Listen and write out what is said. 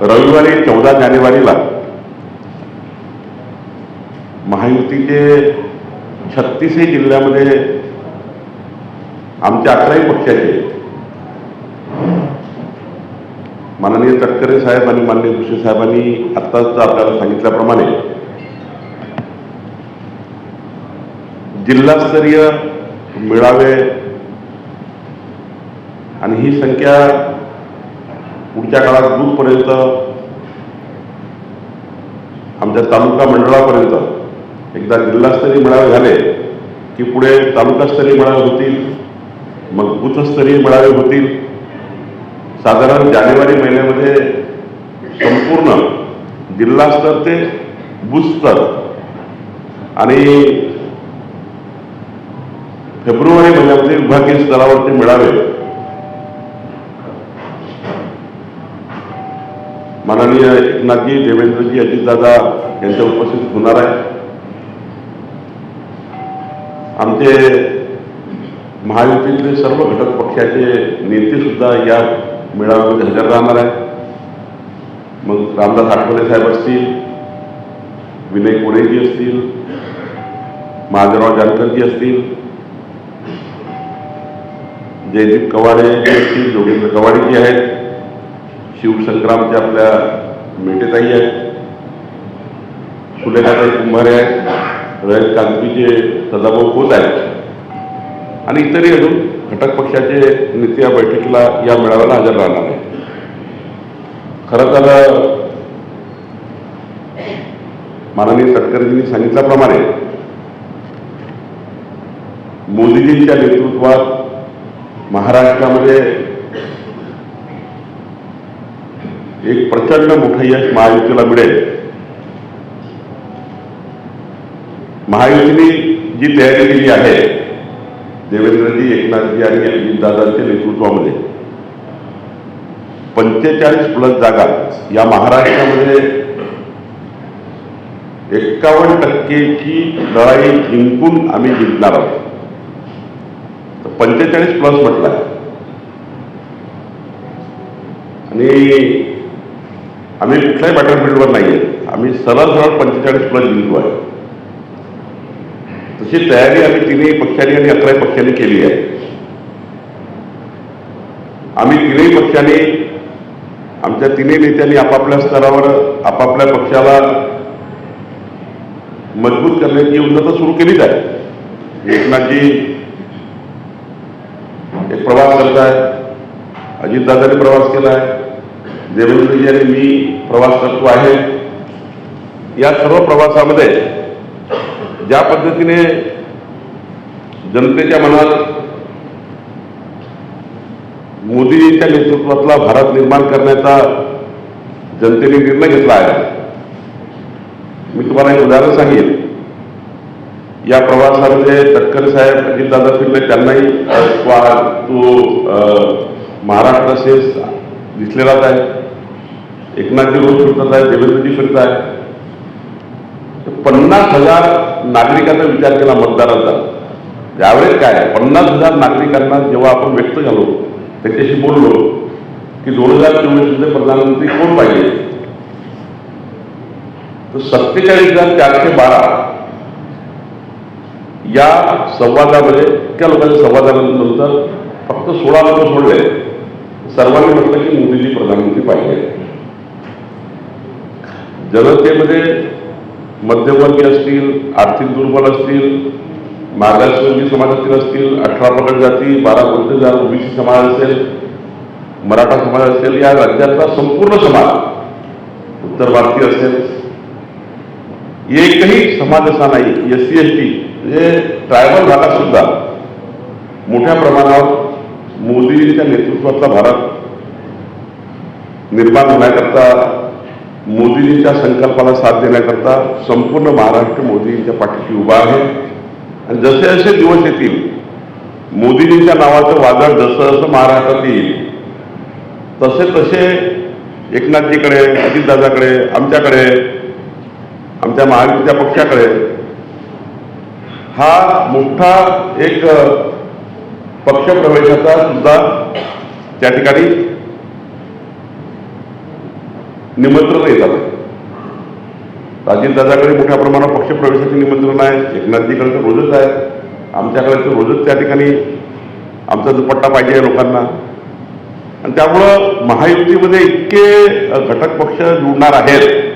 रविवारी चौदा जानेवारीला महायुतीचे छत्तीसही जिल्ह्यामध्ये आमच्या अकराही पक्षाचे माननीय तटकरे साहेब आणि माननीय भुसे साहेबांनी आत्ताच आपल्याला सांगितल्याप्रमाणे जिल्हास्तरीय मेळावे आणि ही संख्या पुढच्या काळात दूरपर्यंत आमच्या तालुका मंडळापर्यंत एकदा जिल्हास्तरीय मेळावे झाले की पुढे तालुकास्तरीय मेळावे होतील मग बूथस्तरीय मेळावे होतील. साधारण जानेवारी महिन्यामध्ये संपूर्ण जिल्हास्तर ते बूथस्तर आणि फेब्रुवारी महिन्यामध्ये विभागीय स्तरावरती मिळावे. माननीय एकनाथजी देवेंद्रजी अजितदादा यांच्या उपस्थित होणार आहे. आमचे महायुतीतले सर्व घटक पक्षाचे नेते सुद्धा या मेळाव्यामध्ये हजर राहणार आहे मग रामदास आठवले साहेब असतील विनय कोरेजी असतील महादेवराव जानकरजी असतील जयदीप कवाडे असतील जोगेंद्र कवाडेजी आहेत शिवसंग्रामचे आपल्या मेटेताई आहेत सुलेखाताई कुंभारे आहेत रयत कांतीचे सदाभाऊ खोत आहेत. आणि इतरही अजून घटक पक्षाचे नेते या बैठकीला या मेळाव्याला हजर राहणार आहे खरं तर माननीय तटकरेजींनी सांगितल्याप्रमाणे मोदीजींच्या नेतृत्वात महाराष्ट्रामध्ये एक प्रचंड मोठं यश महायुतीला मिळेल. महायुतीने जी तयारी केली आहे देवेंद्रजी एकनाथजी आणि अजितदादांच्या नेतृत्वामध्ये पंचेचाळीस प्लस जागा या महाराष्ट्रामध्ये एक्कावन्न टक्केची लढाई जिंकून आम्ही जिंकणार आहोत. तर पंचेचाळीस प्लस म्हटलं आणि आम्ही कुठल्याही बॅटलफील्डवर नाही आहे आम्ही सरळ सरळ पंचेचाळीस प्लस जिंकलो आहे. तशी तयारी आम्ही तिन्ही पक्षांनी आणि अकराही पक्षांनी केली आहे. आम्ही तिन्ही पक्षांनी आमच्या तिन्ही नेत्यांनी आपापल्या स्तरावर आपापल्या पक्षाला मजबूत करण्याची उन्नत सुरू केलीच आहे. एकनाथजी एक प्रवास करत आहे अजितदादांनी प्रवास केला आहे देवेंद्रजी आणि मी प्रवास करतो आहे. या सर्व प्रवासामध्ये ज्या पद्धतीने जनतेच्या मनात मोदीजींच्या नेतृत्वातला भारत निर्माण करण्याचा जनतेने निर्णय घेतला आहे. मी तुम्हाला एक उदाहरण सांगेन. या प्रवासामध्ये तटकरे साहेब अजितदादा फिरले त्यांनाही तो आ- महाराष्ट्र सेस दिसलेलाच आहे. एकनाथजी रोज फिरतात आहे देवेंद्रजी फिरत आहे पन्नास हजार नागरिकांचा विचार केला मतदाराचा. त्यावेळेस काय पन्नास हजार नागरिकांना जेव्हा आपण व्यक्त झालो त्याच्याशी बोललो की दोन हजार चोवीसमध्ये प्रधानमंत्री कोण पाहिजे? तर सत्तेचाळीस हजार चारशे बारा या संवादामध्ये इतक्या लोकांच्या संवादानंतर फक्त सोळा लोक सोडले. सर्वांनी म्हटलं की मोदीजी प्रधानमंत्री पाहिजे. जनतेमध्ये मध्यमवर्गीय असतील आर्थिक दुर्बल असतील मागासवर्गीय समाजातील असतील अठरा पगड जाती बारा गुंठेदार ओबीसी समाज असेल मराठा समाज असेल या राज्यातला संपूर्ण समाज उत्तर भारतीय असेल. एकही समाज असा नाही एस सी एस टी म्हणजे ट्रायबल भागात सुद्धा मोठ्या प्रमाणावर मोदींच्या नेतृत्वातला भारत निर्माण होण्याकरता मोदीजींच्या संकल्पाला साथ देण्याकरता संपूर्ण महाराष्ट्र मोदींच्या पाठीशी उभा आहे. आणि जसे जसे दिवस येतील मोदीजींच्या नावाचं वादळ जसं जसं महाराष्ट्रात येईल तसे तसे एकनाथजीकडे अजितदादाकडे आमच्याकडे आमच्या महायुतीच्या पक्षाकडे हा मोठा एक पक्षप्रवेशाचा सुद्धा त्या ठिकाणी निमंत्रण येतात अजितदादाकडे मोठ्या प्रमाणात पक्षप्रवेशाचे निमंत्रण आहे एकनाथजीकडे तर रोजच आहे आमच्याकडे तर रोजच त्या ठिकाणी आमचा दुपट्टा पाहिजे आहे लोकांना. आणि त्यामुळं महायुतीमध्ये इतके घटक पक्ष जुळणार आहेत.